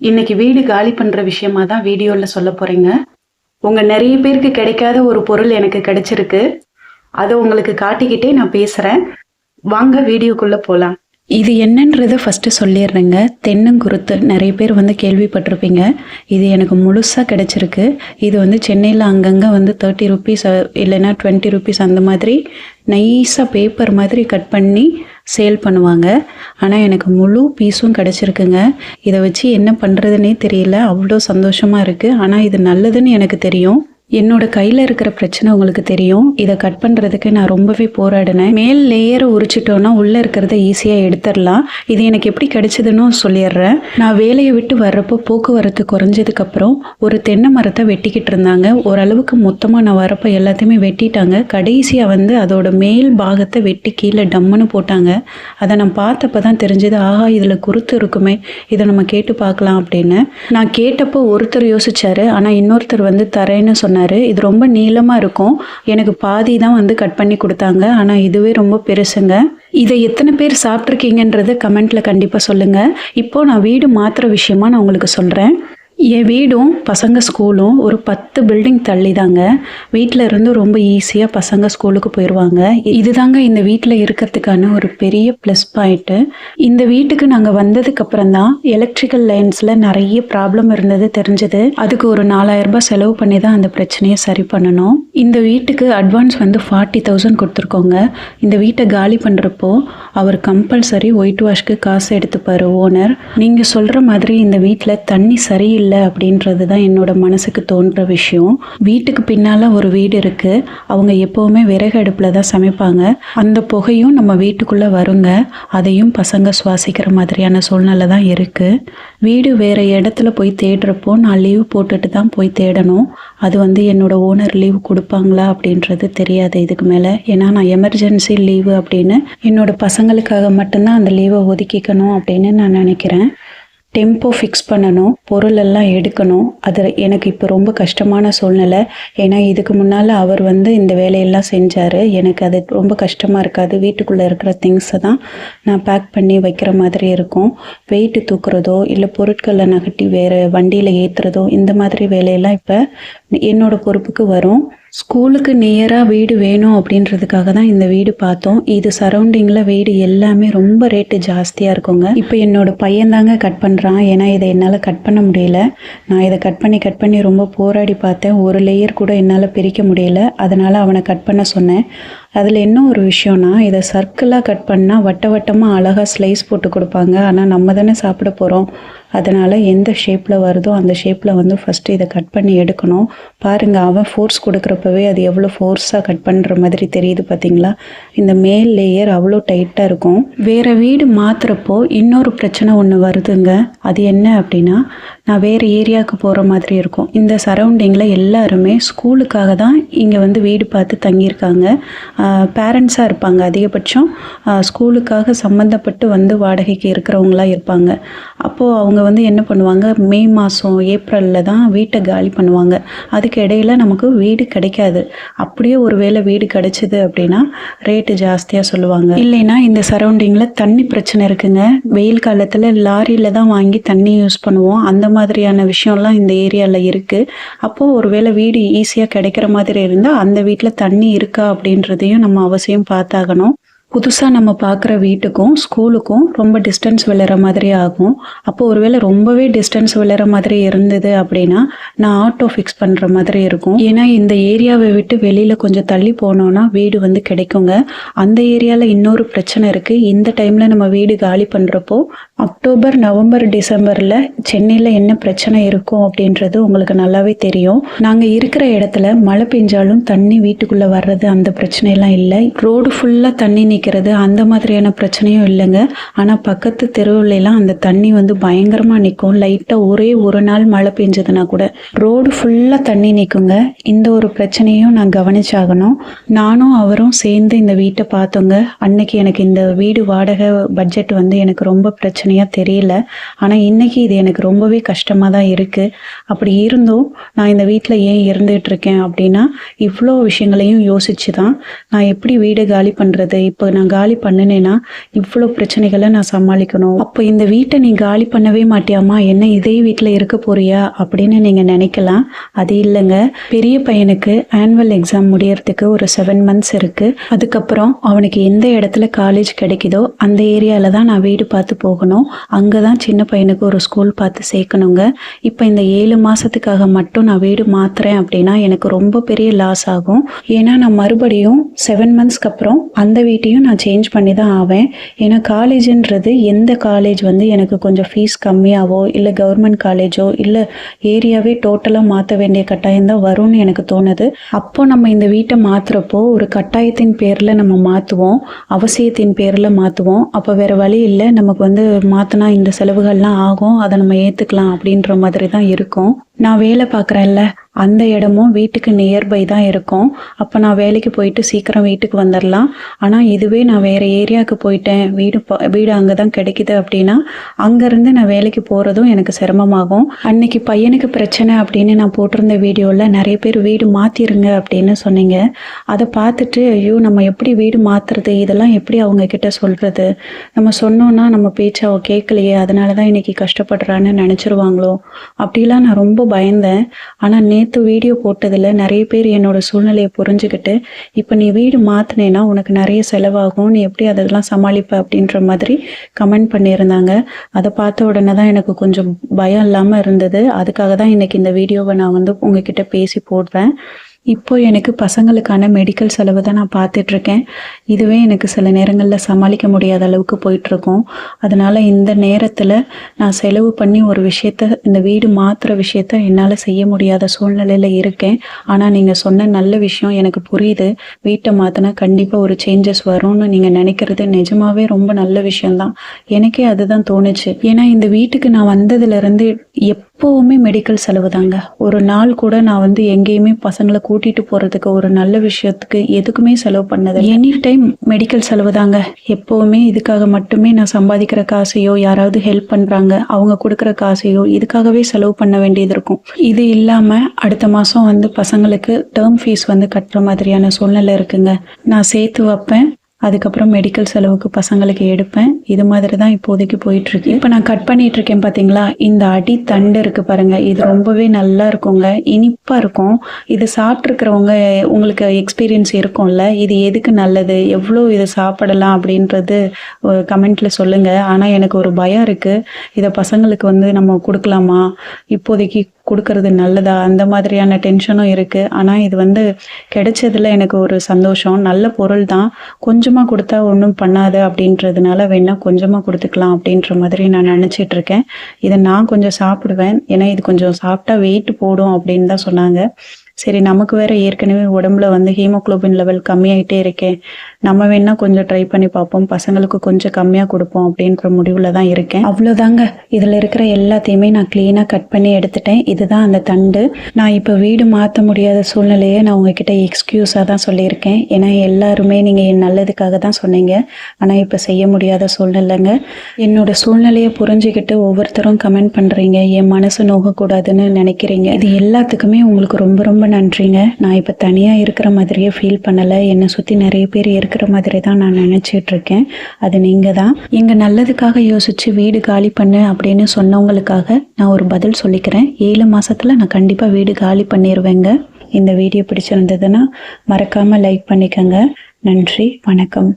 இன்னைக்கு வீடு காலி பண்ற விஷயமா தான் வீடியோல சொல்ல போறேங்க. உங்க நிறைய பேருக்கு கிடைக்காத ஒரு பொருள் எனக்கு கிடைச்சிருக்கு. அதை உங்களுக்கு காட்டிக்கிட்டே நான் பேசுறேன். வாங்க வீடியோக்குள்ள போலாம். இது என்னன்றதை ஃபஸ்ட்டு சொல்லிடுறேங்க. தென்னங்குருத்து நிறைய பேர் வந்து கேள்விப்பட்டிருப்பீங்க. இது எனக்கு முழுசாக கிடச்சிருக்கு. இது வந்து சென்னையில் அங்கங்கே வந்து தேர்ட்டி ருபீஸ் இல்லைன்னா டுவெண்ட்டி ருபீஸ் அந்த மாதிரி நைஸாக பேப்பர் மாதிரி கட் பண்ணி சேல் பண்ணுவாங்க. ஆனால் எனக்கு முழு பீஸும் கிடச்சிருக்குங்க. இதை வச்சு என்ன பண்ணுறதுனே தெரியல. அவ்வளோ சந்தோஷமாக இருக்குது ஆனால் இது நல்லதுன்னு எனக்கு தெரியும். என்னோட கையில் இருக்கிற பிரச்சனை உங்களுக்கு தெரியும். இதை கட் பண்ணுறதுக்கு நான் ரொம்பவே போராடினேன். மேல் லேயரை உரிச்சிட்டோன்னா உள்ளே இருக்கிறத ஈஸியாக எடுத்துடலாம். இது எனக்கு எப்படி கிடைச்சதுன்னு சொல்லிடுறேன். நான் வேலையை விட்டு வர்றப்போ போக்குவரத்து குறைஞ்சதுக்கப்புறம் ஒரு தென்னை மரத்தை வெட்டிக்கிட்டு இருந்தாங்க. ஓரளவுக்கு மொத்தமாக நான் வரப்போ எல்லாத்தையுமே வெட்டிட்டாங்க. கடைசியாக வந்து அதோட மேல் பாகத்தை வெட்டி கீழே டம்முன்னு போட்டாங்க. அதை நான் பார்த்தப்ப தான் தெரிஞ்சது ஆஹா இதில் குருத்து இருக்குமே. இதை நம்ம கேட்டு பார்க்கலாம் அப்படின்னு. நான் கேட்டப்போ ஒருத்தர் யோசிச்சாரு. ஆனால் இன்னொருத்தர் வந்து தரேன்னு சொன்னார். இது ரொம்ப நீளமாக இருக்கும். எனக்கு பாதி தான் வந்து கட் பண்ணி கொடுத்தாங்க. ஆனால் இதுவே ரொம்ப பெருசுங்க. இதை எத்தனை பேர் சாப்பிட்ருக்கீங்கன்றத கமெண்ட்டில் கண்டிப்பாக சொல்லுங்கள் இப்போது நான் வீடு மாற்றுற விஷயமா நான் உங்களுக்கு சொல்கிறேன் என் வீடும் பசங்க ஸ்கூலும் ஒரு பத்து பில்டிங் தள்ளி தாங்க வீட்டில் இருந்து ரொம்ப ஈஸியாக பசங்க ஸ்கூலுக்கு போயிடுவாங்க இதுதாங்க இந்த வீட்டில் இருக்கிறதுக்கான ஒரு பெரிய ப்ளஸ் பாயிண்ட்டு இந்த வீட்டுக்கு நாங்கள் வந்ததுக்கப்புறம் தான் எலக்ட்ரிக்கல் லைன்ஸில் நிறைய ப்ராப்ளம் இருந்தது தெரிஞ்சது. அதுக்கு ஒரு நாலாயிரம் ரூபாய் செலவு பண்ணி தான் அந்த பிரச்சனையை சரி பண்ணணும். இந்த வீட்டுக்கு அட்வான்ஸ் வந்து ஃபார்ட்டி தௌசண்ட் கொடுத்துருக்கோங்க. இந்த வீட்டை காலி பண்ணுறப்போ அவர் கம்பல்சரி ஒயிட் வாஷ்க்கு காசு எடுத்துப்பார் ஓனர் நீங்கள் சொல்கிற மாதிரி இந்த வீட்டில் தண்ணி சரியில்லை. இல்லை அப்படின்றது தான் என்னோட மனசுக்கு தோன்ற விஷயம். வீட்டுக்கு பின்னால் ஒரு வீடு இருக்குது அவங்க எப்போவுமே விறகு அடுப்பில் தான் சமைப்பாங்க. அந்த புகையும் நம்ம வீட்டுக்குள்ளே வருங்க. அதையும் பசங்க சுவாசிக்கிற மாதிரியான சூழ்நிலை தான் இருக்குது வீடு வேறு இடத்துல போய் தேடுறப்போ நான் லீவ் போட்டுட்டு தான் போய் தேடணும். அது வந்து என்னோட ஓனர் லீவ் கொடுப்பாங்களா அப்படின்றது தெரியாது இதுக்கு மேலே. ஏன்னா நான் எமர்ஜென்சி லீவு அப்படின்னு என்னோட பசங்களுக்காக மட்டும்தான் அந்த லீவை ஒதுக்கிக்கணும் அப்படின்னு நான் நினைக்கிறேன். டெம்போ ஃபிக்ஸ் பண்ணணும் பொருளெல்லாம் எடுக்கணும். அது எனக்கு இப்போ ரொம்ப கஷ்டமான சூழ்நிலை. ஏன்னா இதுக்கு முன்னால் அவர் வந்து இந்த வேலையெல்லாம் செஞ்சார். எனக்கு அது ரொம்ப கஷ்டமாக இருக்காது. வீட்டுக்குள்ளே இருக்கிற திங்ஸை தான் நான் பேக் பண்ணி வைக்கிற மாதிரி இருக்கும். வெயிட்டு தூக்குறதோ இல்லை பொருட்களை நகட்டி வேறு வண்டியில் ஏற்றுறதோ இந்த மாதிரி வேலையெல்லாம் இப்போ என்னோடய பொறுப்புக்கு வரும். ஸ்கூலுக்கு நியராக வீடு வேணும் அப்படின்றதுக்காக தான் இந்த வீடு பார்த்தோம். இது சரௌண்டிங்கில் வீடு எல்லாமே ரொம்ப ரேட்டு ஜாஸ்தியாக இருக்குங்க. இப்போ என்னோடய பையன் தாங்க கட் பண்ணுறான் ஏன்னா இதை என்னால் கட் பண்ண முடியல. நான் இதை கட் பண்ணி கட் பண்ணி ரொம்ப போராடி பார்த்தேன். ஒரு லேயர் கூட என்னால் பிரிக்க முடியல. அதனால் அவனை கட் பண்ண சொன்னேன். அதில் என்ன ஒரு விஷயம்னா இதை சர்க்கிளாக கட் பண்ணால் வட்ட வட்டமாக அழகாக ஸ்லைஸ் போட்டு கொடுப்பாங்க. ஆனால் நம்ம தானே சாப்பிட போகிறோம் அதனால் எந்த ஷேப்பில் வருதோ அந்த ஷேப்பில் வந்து ஃபஸ்ட்டு இதை கட் பண்ணி எடுக்கணும். பாருங்கள் அவன் ஃபோர்ஸ் கொடுக்குறப்பவே அது எவ்வளோ ஃபோர்ஸாக கட் பண்ணுற மாதிரி தெரியுது பார்த்தீங்களா? இந்த மேல் லேயர் அவ்வளோ டைட்டாக இருக்கும். வேறு வீடு மாற்றுறப்போ இன்னொரு பிரச்சனை ஒன்று வருதுங்க. அது என்ன அப்படின்னா நான் வேறு ஏரியாவுக்கு போகிற மாதிரி இருக்கும். இந்த சரௌண்டிங்கில் எல்லாருமே ஸ்கூலுக்காக தான் இங்கே வந்து வீடு பார்த்து தங்கியிருக்காங்க. பேரண்ட்ஸாக இருப்பாங்க அதிகபட்சம். ஸ்கூலுக்காக சம்மந்தப்பட்டு வந்து வாடகைக்கு இருக்கிறவங்களாக இருப்பாங்க. அப்போது அவங்க வந்து என்ன பண்ணுவாங்க? மே மாதம் ஏப்ரலில் தான் வீட்டை காலி பண்ணுவாங்க. அதுக்கு இடையில நமக்கு வீடு கிடைக்காது. அப்படியே ஒரு வேளை வீடு கிடைச்சிது அப்படின்னா ரேட்டு ஜாஸ்தியாக சொல்லுவாங்க. இல்லைன்னா இந்த சரௌண்டிங்கில் தண்ணி பிரச்சனை இருக்குங்க. வெயில் காலத்தில் லாரியில் தான் வாங்கி தண்ணி யூஸ் பண்ணுவோம். அந்த மாதிரியான விஷயம்லாம் இந்த ஏரியாவில் இருக்குது அப்போது ஒருவேளை வீடு ஈஸியாக கிடைக்கிற மாதிரி இருந்தால் அந்த வீட்டில் தண்ணி இருக்கா அப்படின்றதையும் நம்ம அவசியம் பார்த்தாகணும். புதுசாக நம்ம பார்க்குற வீட்டுக்கும் ஸ்கூலுக்கும் ரொம்ப டிஸ்டன்ஸ் விழுற மாதிரி ஆகும். அப்போ ஒருவேளை ரொம்பவே டிஸ்டன்ஸ் விழுற மாதிரி இருந்தது அப்படின்னா நான் ஆட்டோ ஃபிக்ஸ் பண்ணுற மாதிரி இருக்கும். ஏன்னா இந்த ஏரியாவை விட்டு வெளியில் கொஞ்சம் தள்ளி போனோன்னா வீடு வந்து கிடைக்குங்க. அந்த ஏரியாவில் இன்னொரு பிரச்சனை இருக்குது இந்த டைமில் நம்ம வீடு காலி பண்ணுறப்போ அக்டோபர் நவம்பர் டிசம்பரில் சென்னையில் என்ன பிரச்சனை இருக்கும் அப்படின்றது உங்களுக்கு நல்லாவே தெரியும். நாங்கள் இருக்கிற இடத்துல மழை பெஞ்சாலும் தண்ணி வீட்டுக்குள்ளே வர்றது அந்த பிரச்சனையெல்லாம் இல்லை. ரோடு ஃபுல்லாக தண்ணி குடிக்கிறது அந்த மாதிரியான பிரச்சனையும் இல்லைங்க. ஆனால் பக்கத்து தெருவுலலாம் அந்த தண்ணி வந்து பயங்கரமாக நிற்கும் லைட்டாக ஒரே ஒரு நாள் மழை பெஞ்சதுன்னா கூட. ரோடு ஃபுல்லாக தண்ணி நிற்குங்க இந்த ஒரு பிரச்சனையும் நான் கவனிச்சாகணும். நானும் அவரும் சேர்ந்து இந்த வீட்டை பார்த்தோங்க. அன்னைக்கு எனக்கு இந்த வீடு வாடகை பட்ஜெட் வந்து எனக்கு ரொம்ப பிரச்சனையாக தெரியல. ஆனால் இன்னைக்கு இது எனக்கு ரொம்பவே கஷ்டமாக தான் இருக்குது அப்படி இருந்தும் நான் இந்த வீட்டில் ஏன் இருந்துகிட்டு இருக்கேன் அப்படின்னா இவ்வளோ விஷயங்களையும் யோசிச்சு தான் நான் எப்படி வீடு காலி பண்ணுறது இப்போ நான் காலி பண்ணினேன்னா இவ்வளோ பிரச்சனைகளை நான் சமாளிக்கணும். அப்போ இந்த வீட்டை நீ காலி பண்ணவே மாட்டியாமா என்ன இதே வீட்டில் இருக்க போறியா? அப்படின்னு நீங்கள் நினைக்கலாம். அது இல்லைங்க. பெரிய பையனுக்கு ஆனுவல் எக்ஸாம் முடியறதுக்கு ஒரு செவன் மந்த்ஸ் இருக்குது அதுக்கப்புறம் அவனுக்கு எந்த இடத்துல காலேஜ் கிடைக்குதோ அந்த ஏரியாவில் தான் நான் வீடு பார்த்து போகணும். அங்கே தான் சின்ன பையனுக்கு ஒரு ஸ்கூல் பார்த்து சேர்க்கணுங்க. இப்போ இந்த ஏழு மாதத்துக்காக மட்டும் நான் வீடு மாத்துறேன் அப்படின்னா எனக்கு ரொம்ப பெரிய லாஸ் ஆகும். ஏன்னா நான் மறுபடியும் செவன் மந்த்ஸ்க்கு அப்புறம் அந்த வீட்டையும் நான் சேஞ்ச் பண்ணி தான் ஆவேன். ஏன்னா காலேஜுன்றது எந்த காலேஜ் வந்து எனக்கு கொஞ்சம் ஃபீஸ் கம்மியாகவோ இல்லை கவர்மெண்ட் காலேஜோ இல்லை ஏரியாவே டோட்டலாக மாற்ற வேண்டிய கட்டாயம் தான் வரும்னு எனக்கு தோணுது. அப்போ நம்ம இந்த வீட்டை மாற்றுறப்போ ஒரு கட்டாயத்தின் பேரில் நம்ம மாற்றுவோம் அவசியத்தின் பேரில் மாற்றுவோம் அப்போ வேறு வழி இல்லை நமக்கு வந்து மாற்றினா இந்த செலவுகள்லாம் ஆகும் அதை நம்ம ஏற்றுக்கலாம் அப்படின்ற மாதிரி தான் இருக்கும். நான் வேலை பார்க்குறேன்ல. அந்த இடமும் வீட்டுக்கு நியர்பை தான் இருக்கும். அப்போ நான் வேலைக்கு போயிட்டு சீக்கிரம் வீட்டுக்கு வந்துடலாம் ஆனால் இதுவே நான் வேறு ஏரியாவுக்கு போயிட்டேன். வீடு ப- வீடு அங்கே தான் கிடைக்குது அப்படின்னா அங்கேருந்து நான் வேலைக்கு போகிறதும் எனக்கு சிரமமாகும். அன்னைக்கு பையனுக்கு பிரச்சனை அப்படின்னு நான் போட்டிருந்த வீடியோவில் நிறைய பேர் வீடு மாற்றிருங்க அப்படின்னு சொன்னீங்க. அதை பார்த்துட்டு ஐயோ நம்ம எப்படி வீடு மாற்றுறது இதெல்லாம் எப்படி அவங்க கிட்ட சொல்கிறது நம்ம சொன்னோன்னா நம்ம பேச்சை அவ கேட்கலையே. அதனால தான் இன்னைக்கு கஷ்டப்படுறான்னு நினச்சிருவாங்களோ? அப்படிலாம் நான் ரொம்ப பயந்தேன். ஆனால் நே நேற்று வீடியோ போட்டதில் நிறைய பேர் என்னோட சூழ்நிலையை புரிஞ்சுக்கிட்டு இப்போ நீ வீடு மாற்றினேன்னா உனக்கு நிறைய செலவாகும். நீ எப்படி அதெல்லாம் சமாளிப்ப அப்படின்ற மாதிரி கமெண்ட் பண்ணியிருந்தாங்க. அதை பார்த்த உடனே தான் எனக்கு கொஞ்சம் பயம் இல்லாமல் இருந்தது. அதுக்காக தான் இன்னைக்கு இந்த வீடியோவை நான் வந்து உங்ககிட்ட பேசி போடுறேன். இப்போ எனக்கு பசங்களுக்கான மெடிக்கல் செலவு தான் நான் பார்த்துட்ருக்கேன். இதுவே எனக்கு சில நேரங்களில் சமாளிக்க முடியாத அளவுக்கு போயிட்டுருக்கோம் அதனால் இந்த நேரத்தில் நான் செலவு பண்ணி ஒரு விஷயத்த இந்த வீடு மாற்றுற விஷயத்த என்னால் செய்ய முடியாத சூழ்நிலையில் இருக்கேன். ஆனால் நீங்கள் சொன்ன நல்ல விஷயம் எனக்கு புரியுது. வீட்டை மாற்றினா கண்டிப்பாக ஒரு சேஞ்சஸ் வரும்னு நீங்கள் நினைக்கிறது நிஜமாகவே ரொம்ப நல்ல விஷயம்தான். எனக்கே அதுதான் தோணுச்சு. ஏன்னா இந்த வீட்டுக்கு நான் வந்ததுலேருந்து எப்போவுமே மெடிக்கல் செலவு தாங்க. ஒரு நாள் கூட நான் வந்து எங்கேயுமே பசங்களை கூட்டிட்டு போறதுக்கு ஒரு நல்ல விஷயத்துக்கு எதுக்குமே செலவு பண்ணது எனி டைம் மெடிக்கல் செலவு தாங்க. எப்போவுமே இதுக்காக மட்டுமே நான் சம்பாதிக்கிற காசையோ யாராவது ஹெல்ப் பண்றாங்க அவங்க கொடுக்குற காசையோ இதுக்காகவே செலவு பண்ண வேண்டியது இருக்கும். இது இல்லாம அடுத்த மாசம் வந்து பசங்களுக்கு டேர்ம் ஃபீஸ் வந்து கட்டுற மாதிரியான சூழ்நிலை இருக்குங்க. நான் சேர்த்து வைப்பேன். அதுக்கப்புறம் மெடிக்கல் செலவுக்கு பசங்களுக்கு எடுப்பேன். இது மாதிரி தான் இப்போதைக்கு போயிட்டுருக்கு. இப்போ நான் கட் பண்ணிட்டு இருக்கேன் இந்த அடி தண்டு இருக்கு பாருங்கள் இது ரொம்பவே நல்லா இருக்குங்க. இனிப்பாக இருக்கும். இது சாப்பிட்ருக்கிறவங்க உங்களுக்கு எக்ஸ்பீரியன்ஸ் இருக்கும்ல. இது எதுக்கு நல்லது? எவ்வளோ இது சாப்பிடலாம் அப்படின்றது கமெண்ட்ல சொல்லுங்கள் ஆனால் எனக்கு ஒரு பயம் இருக்குது இதை பசங்களுக்கு வந்து நம்ம கொடுக்கலாமா? இப்போதைக்கு கொடுக்கறது நல்லதா? அந்த மாதிரியான டென்ஷனும் இருக்குது ஆனால் இது வந்து கிடைச்சதில் எனக்கு ஒரு சந்தோஷம். நல்ல பொருள் தான். கொஞ்சமாக கொடுத்தா ஒன்றும் பண்ணாது அப்படின்றதுனால வேணால் கொஞ்சமாக கொடுத்துக்கலாம் அப்படின்ற மாதிரி நான் நினச்சிட்டு இருக்கேன். இதை நான் கொஞ்சம் சாப்பிடுவேன். ஏன்னா இது கொஞ்சம் சாப்பிட்டா வெயிட் போடும் அப்படின்னு தான் சொன்னாங்க. சரி நமக்கு வேற ஏற்கனவே உடம்புல வந்து ஹீமோக்ளோபின் லெவல் கம்மியாயிட்டே இருக்கேன் நம்ம வேணா கொஞ்சம் ட்ரை பண்ணி பார்ப்போம். பசங்களுக்கு கொஞ்சம் கம்மியாக கொடுப்போம் அப்படின்ற முடிவில் தான் இருக்கேன். அவ்வளோதாங்க. இதில் இருக்கிற எல்லாத்தையுமே நான் க்ளீனாக கட் பண்ணி எடுத்துட்டேன். இதுதான் அந்த தண்டு. நான் இப்போ வீடு மாற்ற முடியாத சூழ்நிலையை நான் உங்ககிட்ட எக்ஸ்கியூஸாக தான் சொல்லியிருக்கேன். ஏன்னா எல்லாருமே நீங்கள் என் நல்லதுக்காக தான் சொன்னீங்க. ஆனால் இப்போ செய்ய முடியாத சூழ்நிலைங்க. என்னோட சூழ்நிலையை புரிஞ்சுக்கிட்டு ஒவ்வொருத்தரும் கமெண்ட் பண்ணுறீங்க என் மனசு நோகக்கூடாதுன்னு நினைக்கிறீங்க. இது எல்லாத்துக்குமே உங்களுக்கு ரொம்ப ரொம்ப நன்றிங்க. நான் இப்போ தனியாக இருக்கிற மாதிரியே ஃபீல் பண்ணலை. என்னை சுற்றி நிறைய பேர் இருக்கிற மாதிரி தான் நான் நினச்சிட்டு இருக்கேன். அது நீங்கள் தான் எங்கள் நல்லதுக்காக யோசித்து வீடு காலி பண்ணு அப்படின்னு சொன்னவங்களுக்காக நான் ஒரு பதில் சொல்லிக்கிறேன். ஏழு மாதத்தில் நான் கண்டிப்பாக வீடு காலி பண்ணிடுவேங்க இந்த வீடியோ பிடிச்சிருந்ததுன்னா மறக்காமல் லைக் பண்ணிக்கோங்க. நன்றி. வணக்கம்.